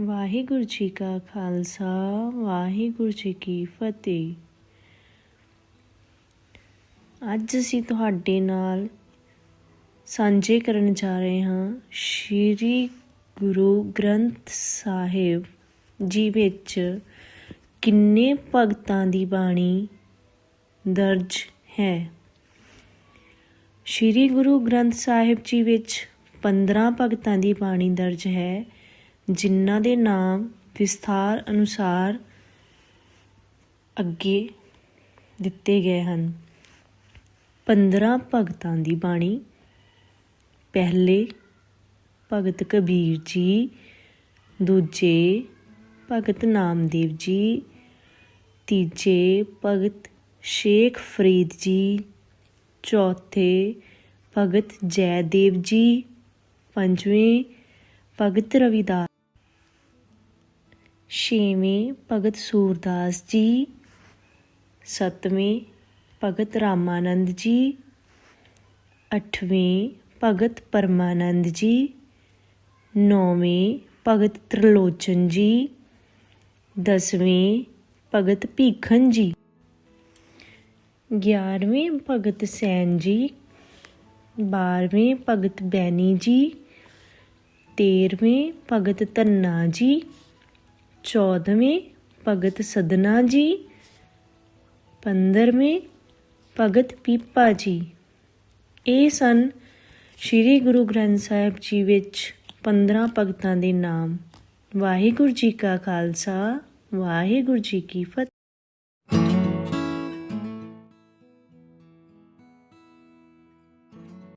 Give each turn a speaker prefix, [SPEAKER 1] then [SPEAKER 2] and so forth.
[SPEAKER 1] ਵਾਹਿਗੁਰੂ ਜੀ ਕਾ ਖਾਲਸਾ, ਵਾਹਿਗੁਰੂ ਜੀ ਕੀ ਫਤਿਹ। ਅੱਜ ਅਸੀਂ ਤੁਹਾਡੇ ਨਾਲ ਸਾਂਝੇ ਕਰਨ ਜਾ ਰਹੇ ਹਾਂ ਸ਼੍ਰੀ ਗੁਰੂ ਗ੍ਰੰਥ ਸਾਹਿਬ ਜੀ ਵਿੱਚ ਕਿੰਨੇ ਭਗਤਾਂ ਦੀ ਬਾਣੀ ਦਰਜ ਹੈ। ਸ਼੍ਰੀ ਗੁਰੂ ਗ੍ਰੰਥ ਸਾਹਿਬ ਜੀ ਵਿੱਚ 15 ਭਗਤਾਂ ਦੀ ਬਾਣੀ ਦਰਜ ਹੈ। ਜਿਨ੍ਹਾਂ ਦੇ ਨਾਮ ਵਿਸਥਾਰ ਅਨੁਸਾਰ ਅੱਗੇ ਦਿੱਤੇ ਗਏ ਹਨ। 15 ਭਗਤਾਂ ਦੀ ਬਾਣੀ। ਪਹਿਲੇ ਭਗਤ ਕਬੀਰ ਜੀ, ਦੂਜੇ ਭਗਤ ਨਾਮਦੇਵ ਜੀ, ਤੀਜੇ ਭਗਤ ਸ਼ੇਖ ਫਰੀਦ ਜੀ, ਚੌਥੇ ਭਗਤ ਜੈਦੇਵ ਜੀ, ਪੰਜਵੇਂ ਭਗਤ ਰਵਿਦਾਸ ਛੇਵੇਂ ਭਗਤ ਸੂਰਦਾਸ ਜੀ, ਸੱਤਵੇਂ ਭਗਤ ਰਾਮਾਨੰਦ ਜੀ, ਅੱਠਵੇਂ ਭਗਤ ਪਰਮਾਨੰਦ ਜੀ, ਨੌਵੇਂ ਭਗਤ ਤ੍ਰਿਲੋਚਨ ਜੀ, ਦਸਵੇਂ ਭਗਤ ਭੀਖਨ ਜੀ, ਗਿਆਰਵੇਂ ਭਗਤ ਸੈਨ ਜੀ ਬਾਰ੍ਹਵੇਂ ਭਗਤ ਬੈਣੀ ਜੀ ਤੇਰ੍ਹਵੇਂ ਭਗਤ ਧੰਨਾ ਜੀ ਚੌਦ੍ਹਵੇਂ ਭਗਤ ਸਦਨਾ ਜੀ, ਪੰਦਰਵੇਂ ਭਗਤ ਪੀਪਾ ਜੀ। ਇਹ ਸਨ ਸ੍ਰੀ ਗੁਰੂ ਗ੍ਰੰਥ ਸਾਹਿਬ ਜੀ ਵਿੱਚ 15 ਭਗਤਾਂ ਦੇ ਨਾਮ। ਵਾਹਿਗੁਰੂ ਜੀ ਕਾ ਖਾਲਸਾ, ਵਾਹਿਗੁਰੂ ਜੀ ਕੀ ਫਤਿਹ।